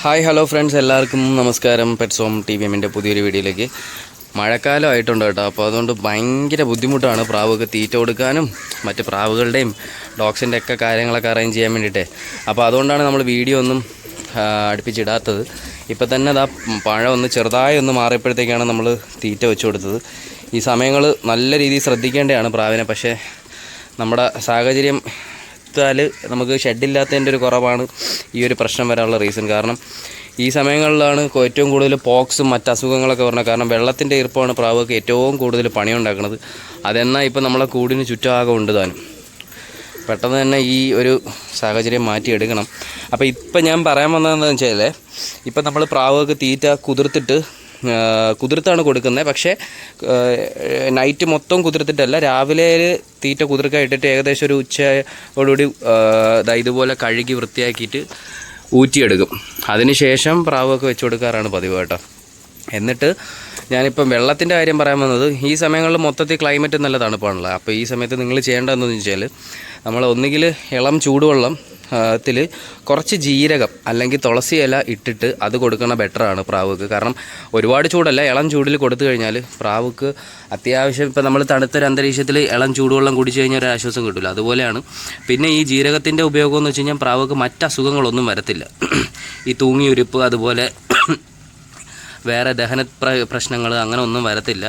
Hi hello friends. എല്ലാവർക്കും നമസ്കാരം. പെറ്റ്സോം T V എമ്മിന്റെ പുതിയൊരു വീഡിയോയിലേക്ക്. മഴക്കാലം ആയിട്ടുണ്ട് കേട്ടോ. അപ്പോൾ അതുകൊണ്ട് ഭയങ്കര ബുദ്ധിമുട്ടാണ് പ്രാവൊക്കെ തീറ്റ കൊടുക്കാനും മറ്റ് പ്രാവുകളുടെയും ഡോഗ്സിന്റെ ഒക്കെ കാര്യങ്ങളൊക്കെ അറേഞ്ച് ചെയ്യാൻ വേണ്ടിയിട്ടേ. അപ്പോൾ അതുകൊണ്ടാണ് നമ്മൾ വീഡിയോ ഒന്നും അടുപ്പിച്ചിടാത്തത്. ഇപ്പോൾ തന്നെ അതാ പഴം ഒന്ന് ചെറുതായി ഒന്ന് മാറിയപ്പോഴത്തേക്കാണ് നമ്മൾ തീറ്റ വെച്ച് കൊടുത്തത്. ഈ സമയങ്ങൾ നല്ല രീതിയിൽ ശ്രദ്ധിക്കേണ്ടതാണ് പ്രാവിനെ. പക്ഷേ നമ്മുടെ സാഹചര്യം ത്താൽ നമുക്ക് ഷെഡില്ലാത്തതിന്റെ ഒരു കുറവാണ് ഈ ഒരു പ്രശ്നം വരാനുള്ള റീസൺ കാരണം ഈ സമയങ്ങളിലാണ് ഏറ്റവും കൂടുതൽ പോക്സും മറ്റ് അസുഖങ്ങളൊക്കെ പറഞ്ഞത് കാരണം വെള്ളത്തിന്റെ ഈർപ്പമാണ് പ്രാവുകൾക്ക് ഏറ്റവും കൂടുതൽ പണിയുണ്ടാക്കുന്നത്. അതെന്നാൽ ഇപ്പം നമ്മളെ കൂടിന് ചുറ്റാകെ ഉണ്ട് താനും. പെട്ടെന്ന് തന്നെ ഈ ഒരു സാഹചര്യം മാറ്റിയെടുക്കണം. അപ്പോൾ ഇപ്പം ഞാൻ പറയാൻ വന്നതെന്ന് വെച്ചാൽ ഇപ്പം നമ്മൾ പ്രാവുകൾക്ക് തീറ്റ കുതിർത്തിട്ട് കുതിർത്താണ് കൊടുക്കുന്നത്. പക്ഷേ നൈറ്റ് മൊത്തം കുതിർത്തിട്ടല്ല. രാവിലെ തീറ്റ കുതിർക്കാൻ ഇട്ടിട്ട് ഏകദേശം ഒരു ഉച്ചയോടുകൂടി ഇതുപോലെ കഴുകി വൃത്തിയാക്കിയിട്ട് ഊറ്റിയെടുക്കും. അതിനുശേഷം പ്രാവൊക്കെ വെച്ച് കൊടുക്കാറാണ് പതിവ് കേട്ടോ. എന്നിട്ട് ഞാനിപ്പം വെള്ളത്തിന്റെ കാര്യം പറയാൻ വന്നത് ഈ സമയങ്ങളിൽ മൊത്തത്തിൽ ക്ലൈമറ്റ് നല്ല തണുപ്പാണല്ലോ അപ്പോൾ ഈ സമയത്ത് നിങ്ങൾ ചെയ്യേണ്ടതെന്ന് വെച്ചാൽ നമ്മൾ ഒന്നുകിൽ ഇളം ചൂടുവെള്ളം ത്തിൽ കുറച്ച് ജീരകം അല്ലെങ്കിൽ തുളസി ഇല ഇട്ടിട്ട് അത് കൊടുക്കണ ബെറ്ററാണ് പ്രാവുക്ക്. കാരണം ഒരുപാട് ചൂടല്ല ഇളം ചൂടിൽ കൊടുത്തു കഴിഞ്ഞാൽ പ്രാവുക്ക് അത്യാവശ്യം ഇപ്പം നമ്മൾ തണുത്തൊരു അന്തരീക്ഷത്തിൽ ഇളം ചൂടുവെള്ളം കുടിച്ചു കഴിഞ്ഞാൽ ഒരു ആശ്വാസം കിട്ടില്ല അതുപോലെയാണ്. പിന്നെ ഈ ജീരകത്തിന്റെ ഉപയോഗം എന്ന് വെച്ച് കഴിഞ്ഞാൽ പ്രാവുക്ക് മറ്റ് അസുഖങ്ങളൊന്നും വരത്തില്ല. ഈ തൂങ്ങിയൊരുപ്പ് അതുപോലെ വേറെ ദഹന പ്രശ്നങ്ങൾ അങ്ങനെ ഒന്നും വരത്തില്ല.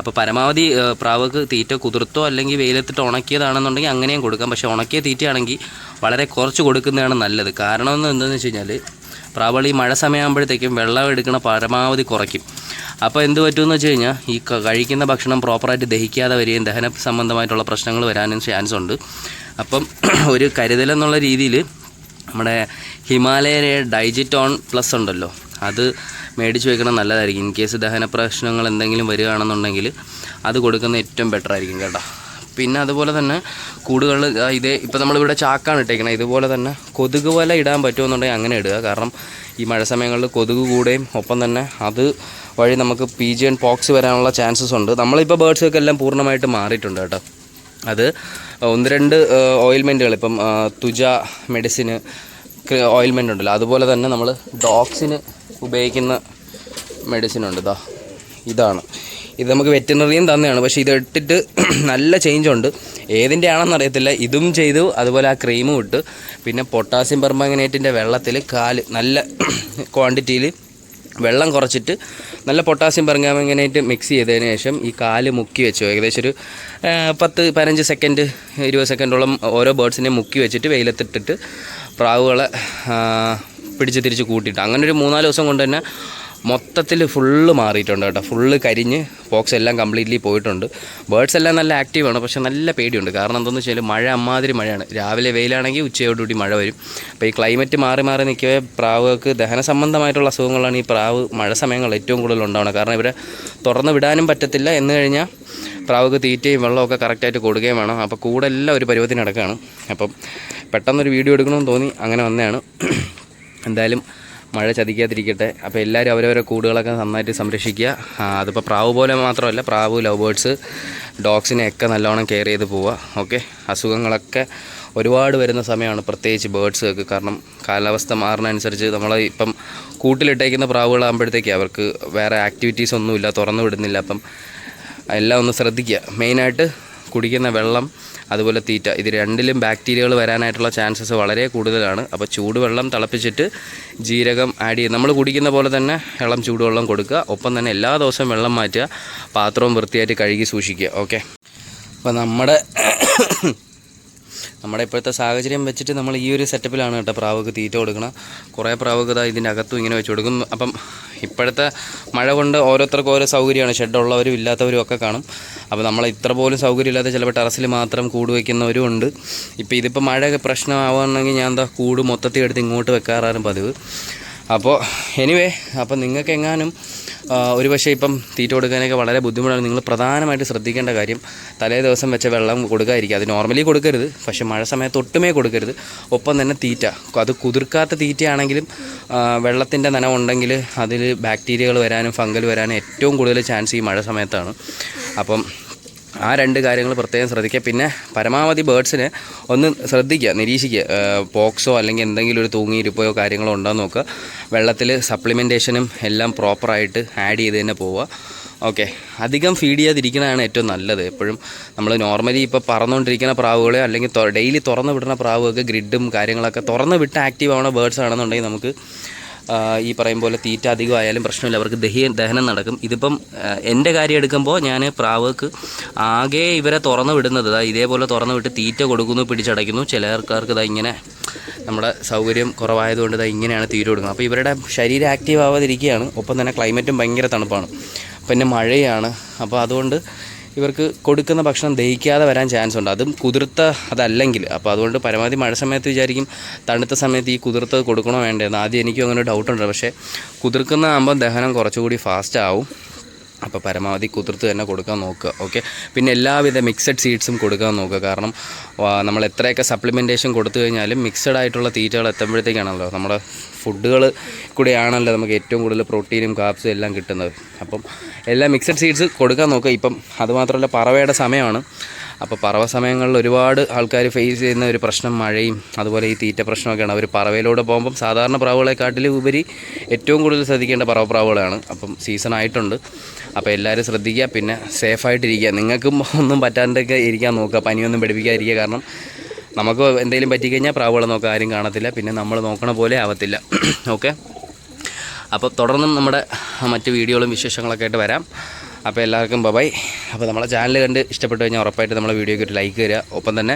അപ്പോൾ പരമാവധി പ്രാവക്ക് തീറ്റ കുതിർത്തോ അല്ലെങ്കിൽ വെയിലത്തിട്ട് ഉണക്കിയതാണെന്നുണ്ടെങ്കിൽ അങ്ങനെയും കൊടുക്കാം. പക്ഷേ ഉണക്കിയ തീറ്റയാണെങ്കിൽ വളരെ കുറച്ച് കൊടുക്കുന്നതാണ് നല്ലത്. കാരണം എന്ന് എന്താണെന്ന് വെച്ച് കഴിഞ്ഞാൽ പ്രാവളി മഴ സമയമാകുമ്പോഴത്തേക്കും വെള്ളം എടുക്കണ പരമാവധി കുറയ്ക്കും. അപ്പോൾ എന്ത് പറ്റുമെന്ന് വെച്ച് കഴിഞ്ഞാൽ ഈ കഴിക്കുന്ന ഭക്ഷണം പ്രോപ്പറായിട്ട് ദഹിക്കാതെ വരികയും ദഹന സംബന്ധമായിട്ടുള്ള പ്രശ്നങ്ങൾ വരാനും ചാൻസ് ഉണ്ട്. അപ്പം ഒരു കരുതലെന്നുള്ള രീതിയിൽ നമ്മുടെ ഹിമാലയയിലെ ഡൈജിറ്റോൺ പ്ലസ് ഉണ്ടല്ലോ. അത് മേടിച്ച് വെക്കണം നല്ലതായിരിക്കും. ഇൻ കേസ് ദഹന പ്രശ്നങ്ങൾ എന്തെങ്കിലും വരികയാണെന്നുണ്ടെങ്കിൽ അത് കൊടുക്കുന്ന ഏറ്റവും ബെറ്റർ ആയിരിക്കും കേട്ടോ. പിന്നെ അതുപോലെ തന്നെ കൂടുകൾ ഇതേ ഇപ്പോൾ നമ്മളിവിടെ ചാക്കാണ് ഇട്ടേക്കുന്നത് ഇതുപോലെ തന്നെ കൊതുക് വല ഇടാൻ പറ്റുമെന്നുണ്ടെങ്കിൽ അങ്ങനെ ഇടുക. കാരണം ഈ മഴ സമയങ്ങളിൽ കൊതുക് കൂടുകയും ഒപ്പം തന്നെ അത് വഴി നമുക്ക് പി ജി ആൻഡ് പോക്സ് വരാനുള്ള ചാൻസസ് ഉണ്ട്. നമ്മളിപ്പോൾ ബേഡ്സൊക്കെ എല്ലാം പൂർണമായിട്ട് മാറിയിട്ടുണ്ട് കേട്ടോ. അത് ഒന്ന് രണ്ട് ഓയിൽമെന്റുകൾ ഇപ്പം തുജ മെഡിസിന് ഓയിൽമെന്റ് ഉണ്ടല്ലോ. അതുപോലെ തന്നെ നമ്മൾ ഡോഗ്സിന് ഉപയോഗിക്കുന്ന മെഡിസിൻ ഉണ്ട്. ഇതാ ഇതാണ്. ഇത് നമുക്ക് വെറ്റിനറിയും തന്നെയാണ്. പക്ഷേ ഇത് ഇട്ടിട്ട് നല്ല ചേഞ്ച് ഉണ്ട്. ഏതിന്റെ ആണെന്ന് അറിയത്തില്ല. ഇതും ചെയ്തു. അതുപോലെ ആ ക്രീമും ഇട്ട്. പിന്നെ പൊട്ടാസ്യം പെർമാങ്ങനേറ്റിന്റെ വെള്ളത്തിൽ കാൽ നല്ല ക്വാണ്ടിറ്റിയിൽ വെള്ളം കുറച്ചിട്ട് നല്ല പൊട്ടാസ്യം പെർമാങ്ങനേറ്റ് മിക്സ് ചെയ്തതിന് ശേഷം ഈ കാൽ മുക്കി വെച്ചു. ഏകദേശം ഒരു പത്ത് പതിനഞ്ച് സെക്കൻഡ് ഇരുപത് സെക്കൻഡോളം ഓരോ ബേർഡ്സിനെ മുക്കി വെച്ചിട്ട് വെയിലത്തിട്ടിട്ട് പ്രാവുകളെ പിടിച്ച് തിരിച്ച് കൂട്ടിയിട്ട്. അങ്ങനെ ഒരു മൂന്നാൽ ദിവസം കൊണ്ട് തന്നെ മൊത്തത്തിൽ ഫുള്ള് മാറിയിട്ടുണ്ട് കേട്ടോ. ഫുള്ള് കരിഞ്ഞ് പോക്സ് എല്ലാം കംപ്ലീറ്റ്ലി പോയിട്ടുണ്ട്. ബേർഡ്സ് എല്ലാം നല്ല ആക്റ്റീവാണ് പക്ഷേ നല്ല പേടിയുണ്ട്. കാരണം എന്താണെന്ന് വെച്ചാൽ മഴ അമ്മാതിരി മഴയാണ്. രാവിലെ വെയിലാണെങ്കിൽ ഉച്ചയോടുകൂടി മഴ വരും. അപ്പോൾ ഈ ക്ലൈമറ്റ് മാറി മാറി നിൽക്കവേ പ്രാവുകൾക്ക് ദഹന സംബന്ധമായിട്ടുള്ള അസുഖങ്ങളാണ് ഈ പ്രാവ് മഴ സമയങ്ങളിൽ ഏറ്റവും കൂടുതൽ ഉണ്ടാവുന്നത്. കാരണം ഇവരെ തുറന്ന് വിടാനും പറ്റത്തില്ല. എന്ന് കഴിഞ്ഞാൽ പ്രാവുക്ക് തീറ്റയും വെള്ളമൊക്കെ കറക്റ്റായിട്ട് കൊടുക്കുകയും വേണം. അപ്പോൾ കൂടെ എല്ലാം ഒരു പരുവത്തിന് നടക്കുകയാണ്. അപ്പം പെട്ടെന്നൊരു വീഡിയോ എടുക്കണമെന്ന് തോന്നി. അങ്ങനെ വന്നതാണ്. എന്തായാലും മഴ ചതിക്കാതിരിക്കട്ടെ. അപ്പോൾ എല്ലാവരും അവരവരെ കൂടുകളൊക്കെ നന്നായിട്ട് സംരക്ഷിക്കുക. അതിപ്പോൾ പ്രാവ് പോലെ മാത്രമല്ല പ്രാവ് ലവ് ബേർഡ്സ് ഡോഗ്സിനെയൊക്കെ നല്ലോണം കെയർ ചെയ്ത് പോവുക. ഓക്കെ? അസുഖങ്ങളൊക്കെ ഒരുപാട് വരുന്ന സമയമാണ് പ്രത്യേകിച്ച് ബേർഡ്സൊക്കെ കാരണം കാലാവസ്ഥ മാറുന്നതനുസരിച്ച് നമ്മൾ ഇപ്പം കൂട്ടിലിട്ടേക്കുന്ന പ്രാവുകളാകുമ്പോഴത്തേക്ക് അവർക്ക് വേറെ ആക്ടിവിറ്റീസ് ഒന്നുമില്ല തുറന്നു വിടുന്നില്ല. അപ്പം എല്ലാം ഒന്ന് ശ്രദ്ധിക്കുക. മെയിനായിട്ട് കുടിക്കുന്ന വെള്ളം അതുപോലെ തീറ്റ. ഇത് രണ്ടിലും ബാക്ടീരിയകൾ വരാനായിട്ടുള്ള ചാൻസസ് വളരെ കൂടുതലാണ്. അപ്പോൾ ചൂടുവെള്ളം തിളപ്പിച്ചിട്ട് ജീരകം ആഡ് ചെയ്ത് നമ്മൾ കുടിക്കുന്ന പോലെ തന്നെ വെള്ളം ചൂടുവെള്ളം കൊടുക്കുക. ഒപ്പം തന്നെ എല്ലാ ദിവസവും വെള്ളം മാറ്റുക. പാത്രവും വൃത്തിയായിട്ട് കഴുകി സൂക്ഷിക്കുക. ഓക്കെ? അപ്പോൾ നമ്മുടെ നമ്മുടെ ഇപ്പോഴത്തെ സാഹചര്യം വെച്ചിട്ട് നമ്മൾ ഈ ഒരു സെറ്റപ്പിലാണ് കേട്ടോ പ്രാവുക്ക് തീറ്റ കൊടുക്കണം. കുറേ പ്രാവുക്ക് ഇതാ ഇതിന്റെ അകത്തും ഇങ്ങനെ വെച്ച് കൊടുക്കും അപ്പം ഇപ്പോഴത്തെ മഴ കൊണ്ട് ഓരോരുത്തർക്കും ഓരോ സൗകര്യമാണ്. ഷെഡുള്ളവരും ഇല്ലാത്തവരും ഒക്കെ കാണും. അപ്പോൾ നമ്മൾ ഇത്ര പോലും സൗകര്യമില്ലാതെ ചിലപ്പോൾ ടെറസിൽ മാത്രം കൂട് വയ്ക്കുന്നവരും ഉണ്ട്. ഇപ്പോൾ ഇതിപ്പോൾ മഴ പ്രശ്നമാവുകയാണെങ്കിൽ ഞാൻ എന്താ കൂട് മൊത്തത്തിൽ എടുത്ത് ഇങ്ങോട്ട് വെക്കാറാണ് പതിവ്. അപ്പോൾ എനിവേ അപ്പോൾ നിങ്ങൾക്ക് എങ്ങാനും ഒരു പക്ഷേ ഇപ്പം തീറ്റ കൊടുക്കാനൊക്കെ വളരെ ബുദ്ധിമുട്ടാണ്. നിങ്ങൾ പ്രധാനമായിട്ട് ശ്രദ്ധിക്കേണ്ട കാര്യം തലേ ദിവസം വെച്ച വെള്ളം കൊടുക്കാതിരിക്കുക. അത് നോർമലി കൊടുക്കരുത്. പക്ഷേ മഴ സമയത്ത് ഒട്ടുമേ കൊടുക്കരുത്. ഒപ്പം തന്നെ തീറ്റ. അത് കുതിർക്കാത്ത തീറ്റയാണെങ്കിലും വെള്ളത്തിന്റെ നനവുണ്ടെങ്കിൽ അതിൽ ബാക്ടീരിയകൾ വരാനും ഫംഗൽ വരാനും ഏറ്റവും കൂടുതൽ ചാൻസ് ഈ മഴ സമയത്താണ്. അപ്പം ആ രണ്ട് കാര്യങ്ങൾ പ്രത്യേകം ശ്രദ്ധിക്കുക. പിന്നെ പരമാവധി ബേഡ്സിനെ ഒന്ന് ശ്രദ്ധിക്കുക നിരീക്ഷിക്കുക. പോക്സോ അല്ലെങ്കിൽ എന്തെങ്കിലും ഒരു തൂങ്ങിയിരിപ്പോയോ കാര്യങ്ങളോ ഉണ്ടോ എന്ന് നോക്കുക. വെള്ളത്തിൽ സപ്ലിമെന്റേഷനും എല്ലാം പ്രോപ്പറായിട്ട് ആഡ് ചെയ്ത് തന്നെ പോവുക. ഓക്കെ. അധികം ഫീഡ് ചെയ്യാതിരിക്കുന്നതാണ് ഏറ്റവും നല്ലത്. എപ്പോഴും നമ്മൾ നോർമലി ഇപ്പോൾ പറന്നുകൊണ്ടിരിക്കുന്ന പ്രാവുകളെ അല്ലെങ്കിൽ ഡെയിലി തുറന്ന് വിടുന്ന പ്രാവുകൾക്ക് ഗ്രിഡും കാര്യങ്ങളൊക്കെ തുറന്ന് വിട്ട് ആക്റ്റീവ് ആവുന്ന ബേഡ്സ് ആണെന്നുണ്ടെങ്കിൽ നമുക്ക് ഈ പറയും പോലെ തീറ്റ അധികമായാലും പ്രശ്നമില്ല. അവർക്ക് ദഹി ദഹനം നടക്കും. ഇതിപ്പം എന്റെ കാര്യം എടുക്കുമ്പോൾ ഞാൻ പ്രാവക്ക് ആകെ ഇവരെ തുറന്നു വിടുന്നത് ഇതേപോലെ തുറന്നു വിട്ട് തീറ്റ കൊടുക്കുന്നു പിടിച്ചടയ്ക്കുന്നു. ചില ആൾക്കാർക്ക് ഇതാ ഇങ്ങനെ നമ്മുടെ സൗകര്യം കുറവായതുകൊണ്ട് ഇതാ ഇങ്ങനെയാണ് തീറ്റ കൊടുക്കുന്നത്. അപ്പോൾ ഇവരുടെ ശരീരം ആക്റ്റീവ് ആവാതിരിക്കുകയാണ്. ഒപ്പം തന്നെ ക്ലൈമറ്റും ഭയങ്കര തണുപ്പാണ്. പിന്നെ മഴയാണ്. അപ്പോൾ അതുകൊണ്ട് ഇവർക്ക് കൊടുക്കുന്ന ഭക്ഷണം ദഹിക്കാതെ വരാൻ ചാൻസ് ഉണ്ട്. അതും കുതിർത്ത അതല്ലെങ്കിൽ. അപ്പോൾ അതുകൊണ്ട് പരമാവധി മഴ സമയത്ത് വിചാരിക്കും തണുത്ത സമയത്ത് ഈ കുതിർത്തത് കൊടുക്കണോ വേണ്ടതെന്ന് ആദ്യം എനിക്കും അങ്ങനെ ഡൗട്ടുണ്ട് പക്ഷേ കുതിർക്കുന്ന ആകുമ്പോൾ ദഹനം കുറച്ചുകൂടി ഫാസ്റ്റ് ആവും. അപ്പോൾ പരമാവധി കുതിർത്ത് തന്നെ കൊടുക്കാൻ നോക്കുക ഓക്കെ പിന്നെ എല്ലാവിധ മിക്സഡ് സീഡ്സും കൊടുക്കാൻ നോക്കുക. കാരണം നമ്മൾ എത്രയൊക്കെ സപ്ലിമെന്റേഷൻ കൊടുത്തു കഴിഞ്ഞാലും മിക്സഡ് ആയിട്ടുള്ള തീറ്റകൾ എത്തുമ്പോഴത്തേക്കാണല്ലോ നമ്മുടെ ഫുഡുകൾ കൂടെയാണല്ലോ നമുക്ക് ഏറ്റവും കൂടുതൽ പ്രോട്ടീനും കാപ്സും എല്ലാം കിട്ടുന്നത്. അപ്പം എല്ലാ മിക്സഡ് സീഡ്സ് കൊടുക്കാൻ നോക്കുക. ഇപ്പം അതുമാത്രമല്ല പറവയുടെ സമയമാണ്. അപ്പോൾ പറവ സമയങ്ങളിൽ ഒരുപാട് ആൾക്കാർ ഫേസ് ചെയ്യുന്ന ഒരു പ്രശ്നം മഴയും അതുപോലെ ഈ തീറ്റ പ്രശ്നമൊക്കെയാണ്. അവർ പറവയിലൂടെ പോകുമ്പം സാധാരണ പ്രാവുകളെക്കാട്ടിലും ഉപരി ഏറ്റവും കൂടുതൽ ശ്രദ്ധിക്കേണ്ട പറവ പ്രാവുകളാണ്. അപ്പം സീസൺ ആയിട്ടുണ്ട്. അപ്പോൾ എല്ലാവരും ശ്രദ്ധിക്കുക പിന്നെ സേഫായിട്ടിരിക്കുക. നിങ്ങൾക്കും ഒന്നും പറ്റാണ്ടൊക്കെ ഇരിക്കാൻ നോക്കുക പനിയൊന്നും പിടിപ്പിക്കാതിരിക്കുക. കാരണം നമുക്ക് എന്തെങ്കിലും പറ്റിക്കഴിഞ്ഞാൽ പ്രാവുകളെ നോക്കാൻ ആരും കാണത്തില്ല. പിന്നെ നമ്മൾ നോക്കണ പോലെ ആവത്തില്ല. ഓക്കെ അപ്പോൾ തുടർന്നും നമ്മുടെ മറ്റ് വീഡിയോകളും വിശേഷങ്ങളൊക്കെ ആയിട്ട് വരാം. അപ്പോൾ എല്ലാവർക്കും ബബായ് അപ്പോൾ നമ്മളെ ചാനൽ കണ്ട് ഇഷ്ടപ്പെട്ടു കഴിഞ്ഞാൽ ഉറപ്പായിട്ട് നമ്മളെ വീഡിയോയ്ക്ക് ഒരു ലൈക്ക് തരിക ഒപ്പം തന്നെ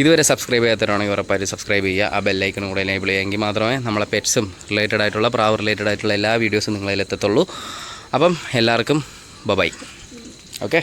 ഇതുവരെ സബ്സ്ക്രൈബ് ചെയ്യാത്തവരാണെങ്കിൽ ഉറപ്പായിട്ട് സബ്സ്ക്രൈബ് ചെയ്യുക. ആ ബെല്ലൈക്കനും കൂടെ എനേബിൾ ചെയ്യുക എങ്കിൽ മാത്രമേ നമ്മളെ പെറ്റ്സും റിലേറ്റഡ് ആയിട്ടുള്ള പ്രാവ് റിലേറ്റഡ് ആയിട്ടുള്ള എല്ലാ വീഡിയോസും നിങ്ങളിലെത്തത്തുള്ളൂ അപ്പം എല്ലാവർക്കും ബബായ് ഓക്കെ